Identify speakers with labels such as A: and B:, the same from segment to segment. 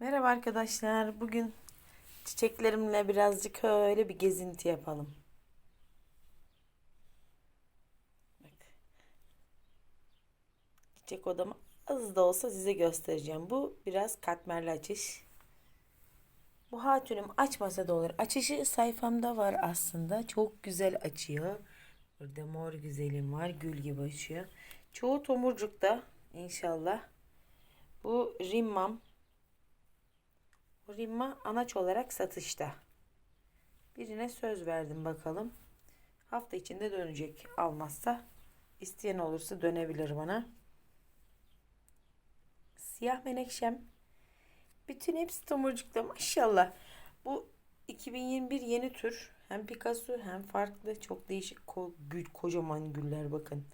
A: Merhaba arkadaşlar. Bugün çiçeklerimle birazcık öyle bir gezinti yapalım. Bak. Çiçek odamı az da olsa size göstereceğim. Bu biraz katmerli açış. Bu hatunum açmasa da olur. Açışı sayfamda var aslında. Çok güzel açıyor. Burada mor güzelim var. Gül gibi açıyor. Çoğu tomurcukta inşallah. Bu rimmam. Rimma anaç olarak satışta. Birine söz verdim bakalım. Hafta içinde dönecek. Almazsa isteyen olursa dönebilir bana. Siyah menekşem. Bütün hepsi tomurcukta maşallah. Bu 2021 yeni tür. Hem Picasso hem farklı. Çok değişik ko- gül, kocaman güller bakın.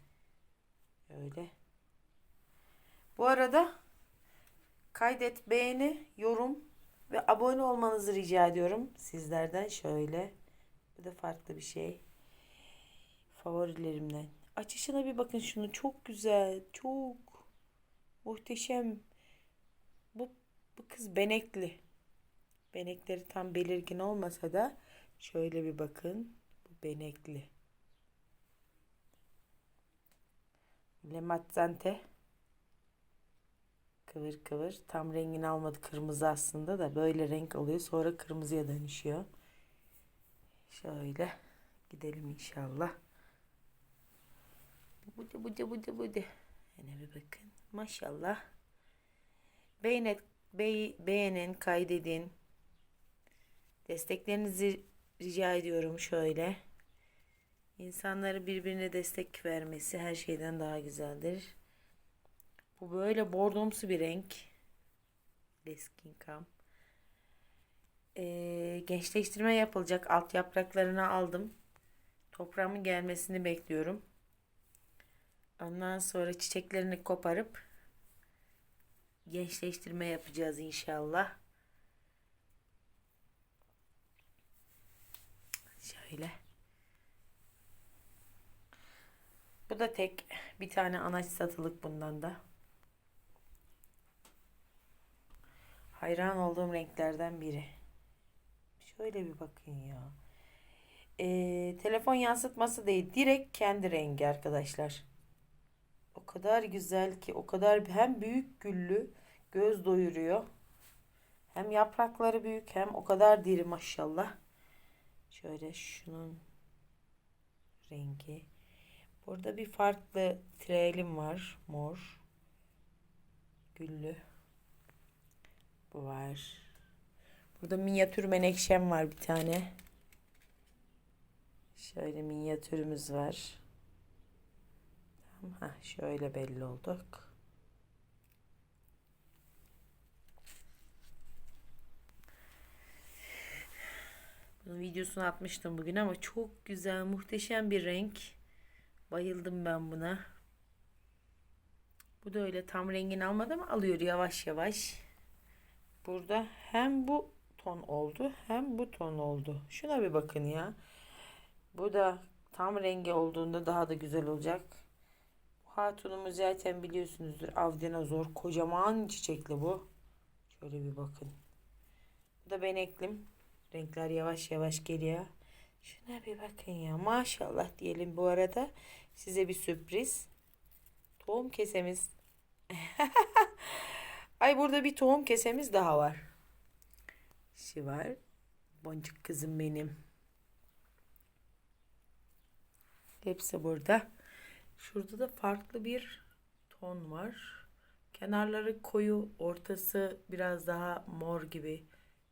A: Öyle. Bu arada kaydet, beğeni, yorum ve abone olmanızı rica ediyorum sizlerden şöyle. Bu da farklı bir şey. Favorilerimden. Açışına bir bakın şunu. Çok güzel. Çok muhteşem. Bu, bu kız benekli. Benekleri tam belirgin olmasa da şöyle bir bakın. Bu benekli. Lematzante. Kıvır kıvır. Tam rengini almadı kırmızı aslında da böyle renk alıyor. Sonra kırmızıya dönüşüyor. Şöyle gidelim inşallah. Budu budu budu budu. Yine bir bakın. Maşallah. Beğenet, be, beğenin, kaydedin. Desteklerinizi rica ediyorum şöyle. İnsanları birbirine destek vermesi her şeyden daha güzeldir. Bu böyle bordomsu bir renk. Leskin Cam. Ee, gençleştirme yapılacak. Alt yapraklarını aldım. Toprağımın gelmesini bekliyorum. Ondan sonra çiçeklerini koparıp gençleştirme yapacağız inşallah. Şöyle. Bu da tek bir tane anaç satılık bundan da. Hayran olduğum renklerden biri. Şöyle bir bakın ya. Ee, telefon yansıtması değil. Direkt kendi rengi arkadaşlar. O kadar güzel ki. O kadar hem büyük güllü. Göz doyuruyor. Hem yaprakları büyük hem o kadar diri maşallah. Şöyle şunun rengi. Burada bir farklı trelim var. Mor. Güllü. Bu var. Burada minyatür menekşem var bir tane. Şöyle minyatürümüz var. Tamam, heh, şöyle belli olduk. Bunun videosunu atmıştım bugün ama çok güzel, muhteşem bir renk. Bayıldım ben buna. Bu da öyle tam rengini almadı ama alıyor yavaş yavaş. Burada hem bu ton oldu hem bu ton oldu. Şuna bir bakın ya. Bu da tam rengi olduğunda daha da güzel olacak. Bu hatunumu zaten biliyorsunuzdur. Avdenazor. Kocaman çiçekli bu. Şöyle bir bakın. Bu da beneklim. Renkler yavaş yavaş geliyor. Şuna bir bakın ya. Maşallah diyelim bu arada. Size bir sürpriz. Tohum kesemiz. Ay burada bir tohum kesemiz daha var. Şu var. Boncuk kızım benim. Hepsi burada. Şurada da farklı bir ton var. Kenarları koyu, ortası biraz daha mor gibi.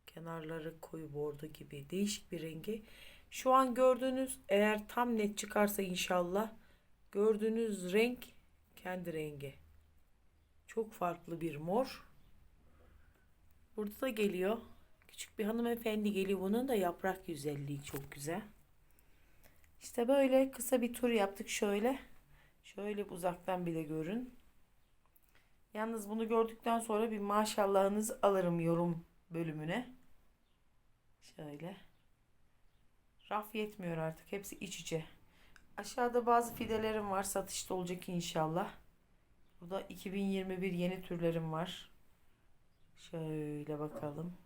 A: Kenarları koyu bordo gibi. Değişik bir rengi. Şu an gördüğünüz eğer tam net çıkarsa inşallah gördüğünüz renk kendi rengi. Çok farklı bir mor. Burada da geliyor. Küçük bir hanımefendi geliyor. Bunun da yaprak güzelliği çok güzel. İşte böyle kısa bir tur yaptık şöyle. Şöyle uzaktan bile görün. Yalnız bunu gördükten sonra bir maşallahınızı alırım yorum bölümüne. Şöyle. Raf yetmiyor artık. Hepsi iç içe. Aşağıda bazı fidelerim var. Satışta olacak inşallah. Burada 2021 yeni türlerim var. Şöyle bakalım.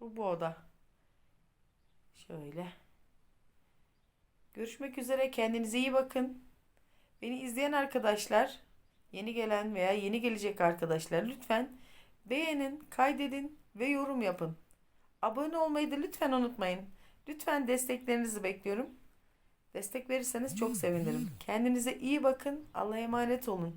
A: Bu bu oda. Şöyle. Görüşmek üzere. Kendinize iyi bakın. Beni izleyen arkadaşlar, yeni gelen veya yeni gelecek arkadaşlar lütfen beğenin, kaydedin ve yorum yapın. Abone olmayı da lütfen unutmayın. Lütfen desteklerinizi bekliyorum. Destek verirseniz çok sevinirim. Kendinize iyi bakın. Allah'a emanet olun.